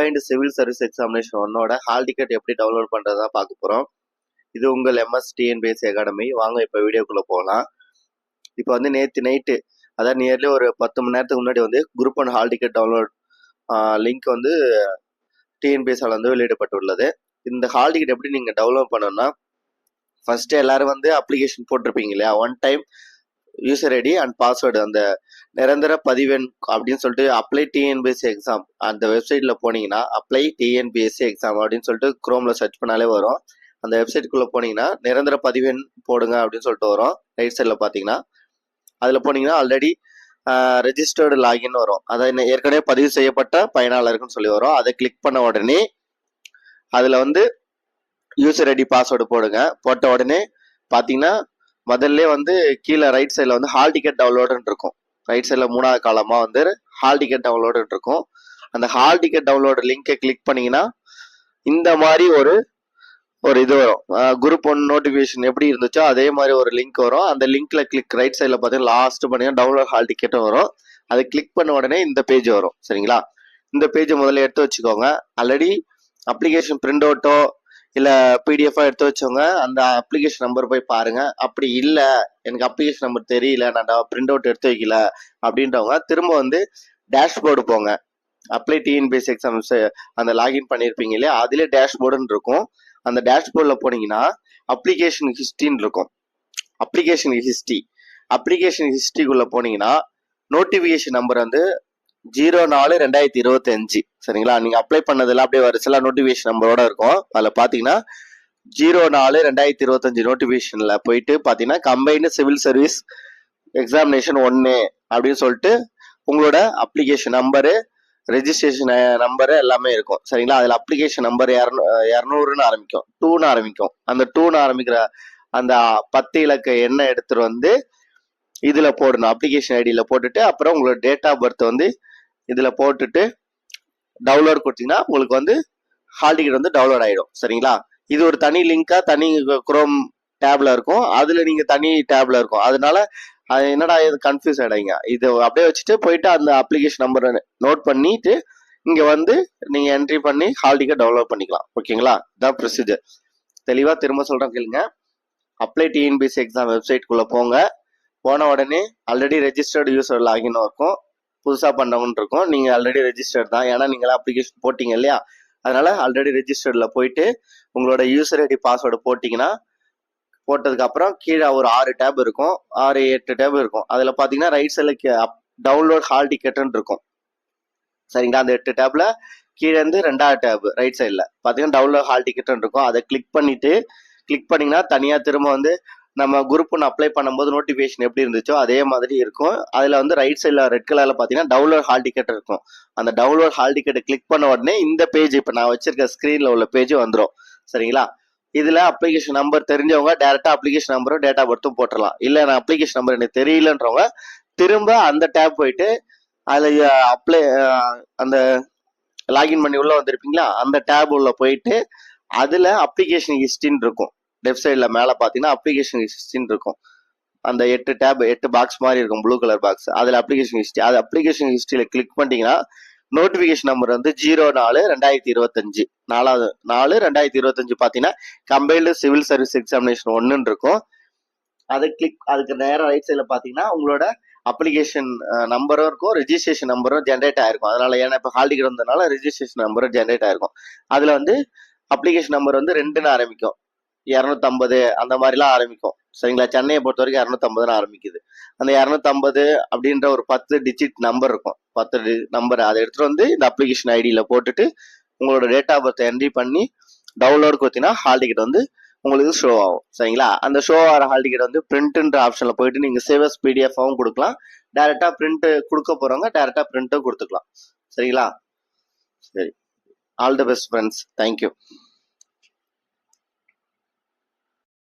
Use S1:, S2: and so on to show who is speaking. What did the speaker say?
S1: Combined civil service examination ஒன்னோட hall ticket எப்படி download பண்ணுறதா பார்க்க போகிறோம் இது உங்கள் எம்எஸ் டிஎன்பிஎஸ்சி அகாடமி வாங்க இப்போ வீடியோக்குள்ளே போகலாம். இப்போ வந்து நேற்று நைட்டு அதாவது நியர்லி ஒரு பத்து மணி நேரத்துக்கு முன்னாடி வந்து group one hall ticket download link வந்து டிஎன்பிஎஸ்ஆல் வந்து வெளியிடப்பட்டுள்ளது. இந்த ஹால் டிக்கெட் எப்படி நீங்கள் டவுன்லோட் பண்ணணும்னா ஃபஸ்ட்டு எல்லாரும் வந்து அப்ளிகேஷன் போட்டிருப்பீங்க இல்லையா? One time user ID and password அந்த நிரந்தர பதிவெண் அப்படின்னு சொல்லிட்டு அப்ளை டிஎன்பிஎஸ்சி எக்ஸாம் அந்த வெப்சைட்ல போனீங்கன்னா அப்ளை டிஎன்பிஎஸ்சி எக்ஸாம் அப்படின்னு சொல்லிட்டு குரோம்ல சர்ச் பண்ணாலே வரும். அந்த வெப்சைட்டுக்குள்ள போனீங்கன்னா நிரந்தர பதிவெண் போடுங்க அப்படின்னு சொல்லிட்டு வரும். ரைட் சைடில் பார்த்தீங்கன்னா அதில் போனீங்கன்னா ஆல்ரெடி ரெஜிஸ்டர்டு லாகின் வரும். அதாவது ஏற்கனவே பதிவு செய்யப்பட்ட பயனாளருக்குன்னு சொல்லி வரும். அதை கிளிக் பண்ண உடனே அதில் வந்து யூசர் ஐடி பாஸ்வேர்டு போடுங்க. போட்ட உடனே பார்த்தீங்கன்னா முதல்ல வந்து கீழே ரைட் சைடில் வந்து ஹால் டிக்கெட் டவுன்லோடுன்னு இருக்கும் ரைட் சைடில் மூணாவது காலமாக வந்து ஹால் டிக்கெட் டவுன்லோடுன்னு இருக்கும் அந்த ஹால் டிக்கெட் டவுன்லோடு லிங்கை கிளிக் பண்ணிங்கன்னா இந்த மாதிரி ஒரு ஒரு இது வரும். குரூப் ஒன் நோட்டிஃபிகேஷன் எப்படி இருந்துச்சோ அதே மாதிரி ஒரு லிங்க் வரும். அந்த லிங்க்ல கிளிக் ரைட் சைடில் பார்த்தீங்கன்னா லாஸ்ட் பண்ணீங்கன்னா டவுன்லோட் ஹால் டிக்கெட்டும் வரும். அதை கிளிக் பண்ண உடனே இந்த பேஜ் வரும். சரிங்களா? இந்த பேஜை முதல்ல எடுத்து வச்சுக்கோங்க. ஆல்ரெடி அப்ளிகேஷன் பிரிண்ட் அவுட்டோ இல்லை பிடிஎஃபாக எடுத்து வச்சவங்க அந்த அப்ளிகேஷன் நம்பர் போய் பாருங்கள் அப்படி இல்லை எனக்கு அப்ளிகேஷன் நம்பர் தெரியல நான் பிரிண்ட் அவுட் எடுத்து வைக்கல அப்படின்றவங்க திரும்ப வந்து டேஷ்போர்டு போங்க. அப்ளை டிஎன்பிஎஸ் எக்ஸாம்ஸ் அந்த லாகின் பண்ணியிருப்பீங்க இல்லையா? அதிலே டேஷ்போர்டுன்னு இருக்கும். அந்த டேஷ்போர்டில் போனீங்கன்னா அப்ளிகேஷன் ஹிஸ்ட்ரின்னு இருக்கும். அப்ளிகேஷன் ஹிஸ்ட்ரி அப்ளிகேஷன் ஹிஸ்ட்ரிக்குள்ளே போனீங்கன்னா நோட்டிஃபிகேஷன் நம்பர் வந்து ஜீரோ நாலு ரெண்டாயிரத்தி இருபத்தி அஞ்சு சரிங்களா? நீங்க அப்ளை பண்ணதெல்லாம் அப்படியே வரிசைலாம் நோட்டிபிகேஷன் நம்பரோட இருக்கும். அதில் பார்த்தீங்கன்னா ஜீரோ நாலு ரெண்டாயிரத்தி இருபத்தஞ்சு நோட்டிஃபிகேஷன்ல போயிட்டு பார்த்தீங்கன்னா கம்பைன்டு சிவில் சர்வீஸ் எக்ஸாமினேஷன் ஒன்று அப்படின்னு சொல்லிட்டு உங்களோட அப்ளிகேஷன் நம்பரு ரெஜிஸ்ட்ரேஷன் நம்பரு எல்லாமே இருக்கும். சரிங்களா? அதில் அப்ளிகேஷன் நம்பர் இரநூ இரநூறுன்னு ஆரம்பிக்கும். டூன்னு ஆரம்பிக்கும். அந்த டூன்னு ஆரம்பிக்கிற அந்த பத்து இலக்க எண்ணை எடுத்துட்டு வந்து இதுல போடணும். அப்ளிகேஷன் ஐடியில போட்டுட்டு அப்புறம் உங்களோட டேட் ஆஃப் பர்த் வந்து இதில் போட்டுட்டு டவுன்லோட் கொடுத்தீங்கன்னா உங்களுக்கு வந்து ஹால் டிக்கெட் வந்து டவுன்லோட் ஆகிடும் சரிங்களா? இது ஒரு தனி லிங்காக தனி குரோம் டேப்ல இருக்கும். அதில் நீங்கள் தனி டேப்ல இருக்கும். அதனால அது என்னடா இது கன்ஃபியூஸ் ஆகிடாங்க இது அப்படியே வச்சுட்டு போயிட்டு அந்த அப்ளிகேஷன் நம்பரை நோட் பண்ணிட்டு இங்கே வந்து நீங்கள் என்ட்ரி பண்ணி ஹால் டிக்கெட் டவுன்லோட் பண்ணிக்கலாம். ஓகேங்களா? இதான் ப்ரொசீஜர் தெளிவாக திரும்ப சொல்கிறேன் கேளுங்க. அப்ளை டிஎன்பிசி எக்ஸாம் வெப்சைட்குள்ளே போங்க. போன உடனே ஆல்ரெடி ரெஜிஸ்டர்டு யூசர் லாகின் இருக்கும். புதுசாக பண்ணுறவங்க இருக்கும். நீங்கள் ஆல்ரெடி ரெஜிஸ்டர்ட் தான். ஏன்னா நீங்களாம் அப்ளிகேஷன் போட்டிங்க இல்லையா? அதனால ஆல்ரெடி ரெஜிஸ்டர்டில் போயிட்டு உங்களோட யூசர் ஐடி பாஸ்வேர்டு போட்டிங்கன்னா போட்டதுக்கப்புறம் கீழே ஒரு ஆறு டேப் இருக்கும். ஆறு எட்டு டேப் இருக்கும். அதில் பார்த்தீங்கன்னா ரைட் சைடில் டவுன்லோட் ஹால் டிக்கெட்டுன்னு இருக்கும். சரிங்களா? அந்த எட்டு டேப்பில் கீழேருந்து ரெண்டாவது டேப் ரைட் சைடில் பார்த்தீங்கன்னா டவுன்லோட் ஹால் டிக்கெட்டுன்னு இருக்கும். அதை கிளிக் பண்ணிவிட்டு கிளிக் பண்ணிங்கன்னா தனியாக திரும்ப வந்து நம்ம குரூப் ஒன்று அப்ளை பண்ணும்போது நோட்டிஃபிகேஷன் எப்படி இருந்துச்சோ அதே மாதிரி இருக்கும். அதில் வந்து ரைட் சைடில் ரெட் கலரில் பார்த்தீங்கன்னா டவுன்லோட் ஹால் டிக்கெட் இருக்கும். அந்த டவுன்லோட் ஹால் டிக்கெட்டை கிளிக் பண்ண உடனே இந்த பேஜ் இப்போ நான் வச்சிருக்க ஸ்க்ரீனில் உள்ள பேஜ் வந்துடும் சரிங்களா? இதில் அப்ளிகேஷன் நம்பர் தெரிஞ்சவங்க டேரெக்டாக அப்ளிகேஷன் நம்பரும் டேட்டா பர்த்தும் போட்டுடலாம் இல்லை நான் அப்ளிகேஷன் நம்பர் எனக்கு தெரியலன்றவங்க திரும்ப அந்த டேப் போயிட்டு அதில் அப்ளை அந்த லாகின் பண்ணி உள்ளே வந்திருப்பீங்களா? அந்த டேப் உள்ள போயிட்டு அதில் அப்ளிகேஷன் ஹிஸ்டின்னு இருக்கும். லெஃப்ட் சைடில் மேலே பார்த்தீங்கன்னா அப்ளிகேஷன் ஹிஸ்ட்ரின்னு இருக்கும். அந்த எட்டு டேப் எட்டு பாக்ஸ் மாதிரி இருக்கும் ப்ளூ கலர் பாக்ஸ் அதில் அப்ளிகேஷன் ஹிஸ்ட்ரி அது அப்ளிகேஷன் ஹிஸ்ட்ரியில் கிளிக் பண்ணிட்டீங்கன்னா நோட்டிஃபிகேஷன் நம்பர் வந்து ஜீரோ நாலு ரெண்டாயிரத்தி இருபத்தஞ்சு. நாலாவது நாலு ரெண்டாயிரத்தி இருபத்தஞ்சு பார்த்தீங்கன்னா கம்பைல்டு சிவில் சர்வீஸ் எக்ஸாமினேஷன் ஒன்றுன்னு இருக்கும். அதை கிளிக் அதுக்கு நேரம் ரைட் சைடில் பார்த்தீங்கன்னா உங்களோட அப்ளிகேஷன் நம்பரும் இருக்கும் ரிஜிஸ்ட்ரேஷன் நம்பரும் ஜென்ரேட் ஆயிருக்கும். அதனால ஏன்னா இப்போ ஹால் டிக்கெட் வந்ததுனால ரிஜிஸ்ட்ரேஷன் நம்பரும் ஜென்ரேட் ஆயிருக்கும். அதில் வந்து அப்ளிகேஷன் நம்பர் வந்து ரெண்டுன்னு ஆரம்பிக்கும். இரநூத்தம்பது அந்த மாதிரிலாம் ஆரம்பிக்கும். சரிங்களா? சென்னையை பொறுத்த வரைக்கும் இரநூத்தம்பதுன்னு ஆரம்பிக்குது. அந்த இரநூத்தம்பது அப்படின்ற ஒரு பத்து டிஜிட் நம்பர் இருக்கும். பத்து நம்பர் அதை எடுத்துகிட்டு வந்து இந்த அப்ளிகேஷன் ஐடியில் போட்டுட்டு உங்களோட டேட் ஆஃப் பர்த் என்ட்ரி பண்ணி டவுன்லோடு கொடுத்தீங்கன்னா ஹால் டிக்கெட் வந்து உங்களுக்கு ஷோ ஆகும். சரிங்களா? அந்த ஷோ ஆகிற ஹால் டிக்கெட் வந்து பிரிண்ட்ன்ற ஆப்ஷனில் போயிட்டு நீங்கள் சேவஸ் பிடிஎஃபாகவும் கொடுக்கலாம். டேரெக்டாக பிரிண்ட்டு கொடுக்க போகிறவங்க டேரெக்டாக பிரிண்ட்டும் கொடுத்துக்கலாம். சரிங்களா? சரி. All the best friends thank you